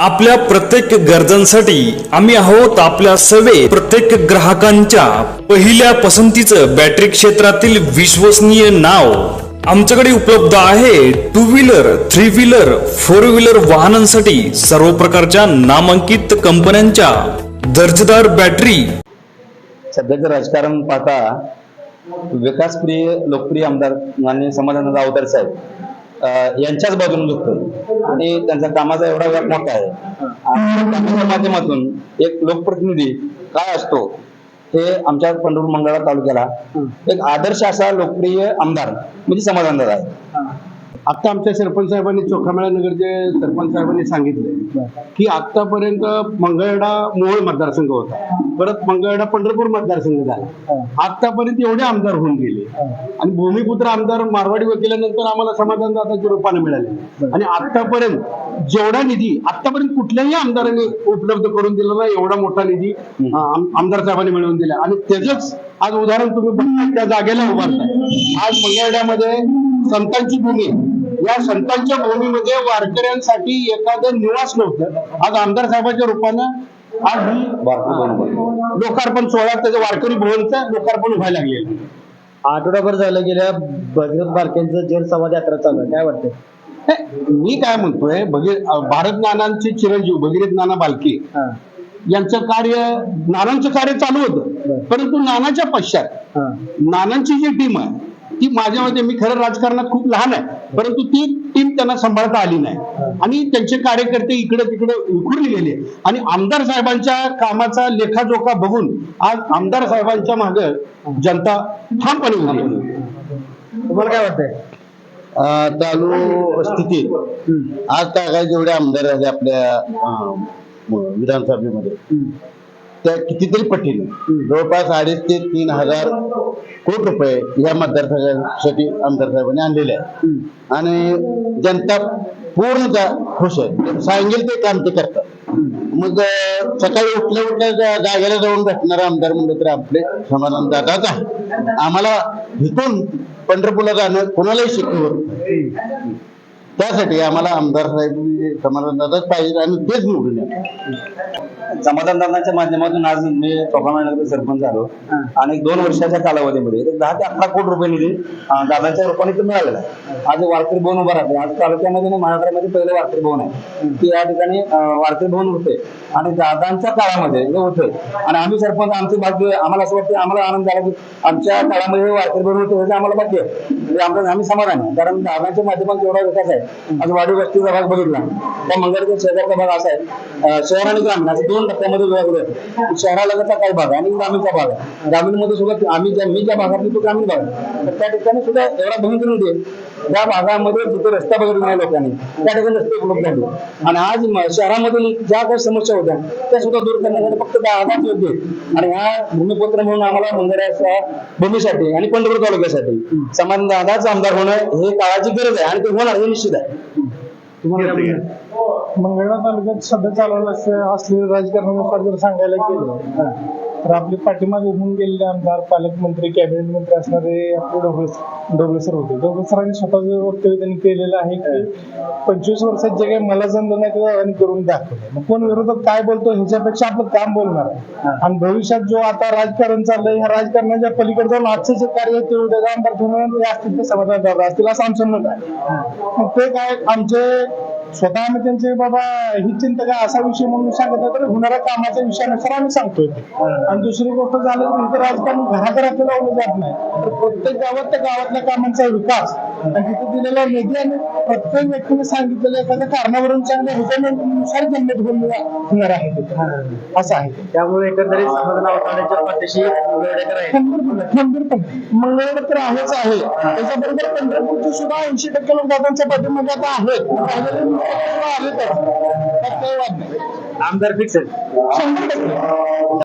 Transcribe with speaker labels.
Speaker 1: आपल्या प्रत्येक गरजांसाठी आम्ही आहोत आपल्या सवे प्रत्येक ग्राहकांच्या. पहिल्या पसंतीचं बॅटरी क्षेत्रातील विश्वसनीय नाव आमच्याकडे उपलब्ध आहे two wheeler three wheeler four wheeler वाहनांसाठी सर्व प्रकारच्या नामांकित कंपन्यांच्या दर्जेदार बॅटरी.
Speaker 2: सध्याचं राजकारण पाहता विकासप्रिय लोकप्रिय आमदार माननीय समाधान अवतार साहेब. यांच्याच बाजूने दुखतोय. आणि त्यांचा कामाचा एवढा व्याप मोठा आहे. कामाच्या माध्यमातून एक लोकप्रतिनिधी काय असतो हे आमच्या पंढरपूर मंगळा तालुक्याला एक आदर्श असा लोकप्रिय आमदार म्हणजे समाधान दादा आहे
Speaker 3: आता आमच्या सरपंच साहेबांनी चोखामेळा नगरचे सरपंच साहेबांनी सांगितले की आतापर्यंत मंगळडा मोहोळ मतदारसंघ होता. परत मंगळडा पंढरपूर मतदारसंघ झाला. आतापर्यंत एवढे आमदार होऊन गेले. आणि भूमिपुत्र आमदार मारवाडी वकिलानंतर आम्हाला समाधान दादाच्या रूपाने मिळाले. आणि आतापर्यंत जेवढा निधी आतापर्यंत कुठल्याही आमदाराने उपलब्ध करून दिला नाही एवढा मोठा निधी आमदार साहेबांनी मिळवून दिला. आणि त्याचंच आज उदाहरण तुम्ही त्या जागेला उभारताय. आज मंगळड्यामध्ये संतांची भूमी या संतांच्या भूमीमध्ये वारकऱ्यांसाठी एखादं निवास नव्हतं. आज आमदार साहेबांच्या रूपानं आज लोकार्पण सोहळा त्याचं वारकरी भवनचं लोकार्पण व्हायला लागलेलं आहे.
Speaker 4: आठवडाभर झालं गेल्या भगीरथ बारकेंचं जल संवाद यात्रा चालू आहे. काय वाटतंय?
Speaker 3: हे, मी काय म्हणतोय भारत नानांचे चिरंजीव भगीरथ नाना बालके यांचं कार्य नानांचं कार्य चालू होतं. परंतु नानाच्या पश्चात नानांची जी टीम आहे ती माझ्या मते मी खरं राजकारणात खूप लहान आहे. परंतु ती टीम त्यांना सांभाळता आली नाही. आणि त्यांचे कार्यकर्ते इकडे तिकडे विखुरले गेले. आणि आमदार साहेबांच्या कामाचा लेखाजोखा बघून आज आमदार साहेबांच्या माग जनता ठामपणे उभी आहे.
Speaker 4: तुम्हाला काय वाटतंय?
Speaker 2: चालू स्थितीत आज काय जेवढे आमदार आहेत आपल्या विधानसभेमध्ये. त्या कितीतरी पटीने. जवळपास अडीच ते तीन हजार कोटी रुपये या मतदारसंघासाठी आमदार साहेबांनी आणलेले आहे आणि जनता पूर्णतः खुश आहे. सांगेल ते काम ते करतात. मग सकाळी उठल्या उठल्या जागेला जाऊन भेटणारा आमदार म्हणलं तर आपले समाधान दादाच आहे. आम्हाला इथून पंढरपूरला जाणं कोणालाही शक्य होत त्यासाठी आम्हाला आमदार साहेब समाधान दादाच पाहिजे आणि तेच निवडून येणार. समाधानदानाच्या माध्यमातून आज मी चोखामेळ्याचा सरपंच झालो. आणि दोन वर्षाच्या कालावधीमध्ये एक दहा ते अकरा कोटी रुपये निधी दादाच्या रूपाने तो मिळालेला आहे. आज वारकरी भवन उभा राहते आज तालुक्यामध्ये आणि महाराष्ट्रामध्ये पहिलं वारकरी भवन आहे. की या ठिकाणी वारकरी भवन होते आणि दादांच्या काळामध्ये हे होते आणि आम्ही सरपंच आमचे भाग्य आम्हाला असं वाटतं आम्हाला आनंद झाला की आमच्या काळामध्ये हे वारकरी भवन होते हे आम्हाला भाग्य आहे. म्हणजे आमचं आम्ही समाधान आहे. कारण दादांच्या माध्यमातून एवढा विकास आहे. आज वाढीव वस्तीचा भाग बघितला. त्या मंगळच्या शेजारचा भाग असा आहे. शहर आणि ग्रामीण असं दोन टप्प्यामध्ये विभागले आहे. शहरालगतचा काही भाग आहे आणि ग्रामीणचा भाग आहे. ग्रामीणमध्ये सुद्धा आम्ही ज्या मी ज्या भागातली तो ग्रामीण भाग आहे. तर त्या ठिकाणी सुद्धा एवढा निधी आहे त्या भागामध्ये जिथे रस्ता बघितला नाही लोकांनी त्या ठिकाणी रस्ते उपलब्ध झाले आणि आज शहरामधील ज्या काही समस्या होत्या त्या सुद्धा दूर करण्यासाठी फक्त दादाच योग्य आहे. आणि ह्या भूमिपुत्र म्हणून आम्हाला मंगळ्याच्या भूमीसाठी आणि पंढरपूर तालुक्यासाठी समान दादाच आमदार होणं हे काळाची गरज आहे आणि ते होणार हे निश्चित आहे.
Speaker 5: मंगळवेढा तालुक्यात सध्या चालवलं असं- असलेलं राजकारणानुसार जर सांगायला गेलं तर आपले पाठीमागे होऊन गेलेले आमदार पालकमंत्री कॅबिनेट मंत्री असणारे आपले डोबळे डोबळे सर होते. डोबळे सरांनी स्वतःचं वक्तव्य त्यांनी केलेलं आहे की पंचवीस वर्षात जे काही मला जमलं नाही ते करून दाखवलं. मग कोण विरोधक काय बोलतो ह्याच्यापेक्षा आपलं काम बोलणार आहे. आणि भविष्यात जो आता राजकारण चाललंय ह्या राजकारणाच्या पलीकडे जाऊन आजचं जे कार्य ते उद्या आमदार ठेवून असतील ते समाधान असतील असं आमचं मत आहे. मग ते काय आमचे स्वतः आम्ही त्यांचे बाबा ही चिंता काय असा विषय म्हणून सांगत तर होणाऱ्या कामाच्या विषयानुसार आम्ही सांगतोय. आणि दुसरी गोष्ट झाली तर इथं राजकारण घराघरात लावलं जात नाही. तर प्रत्येक गावात त्या गावातल्या कामांचा विकास. आणि तिथे दिलेला निधी आणि प्रत्येक व्यक्तीने सांगितलेल्या एखाद्या कारणावरून चांगल्या ह्याच्यानुसार जन्मत होणार आहे. असं आहे.
Speaker 4: त्यामुळे एकंदरीत समाधान पाठीशी मंगळवेढेकर आहे
Speaker 5: मंगळवेढ तर आहेच आहे. त्याच्याबरोबर पंढरपूरचे सुद्धा ऐंशी टक्के लोक दादांच्या पाठीमध्ये आता आहेत
Speaker 4: आमदार फिक्स आहे
Speaker 5: शंभर टक्के.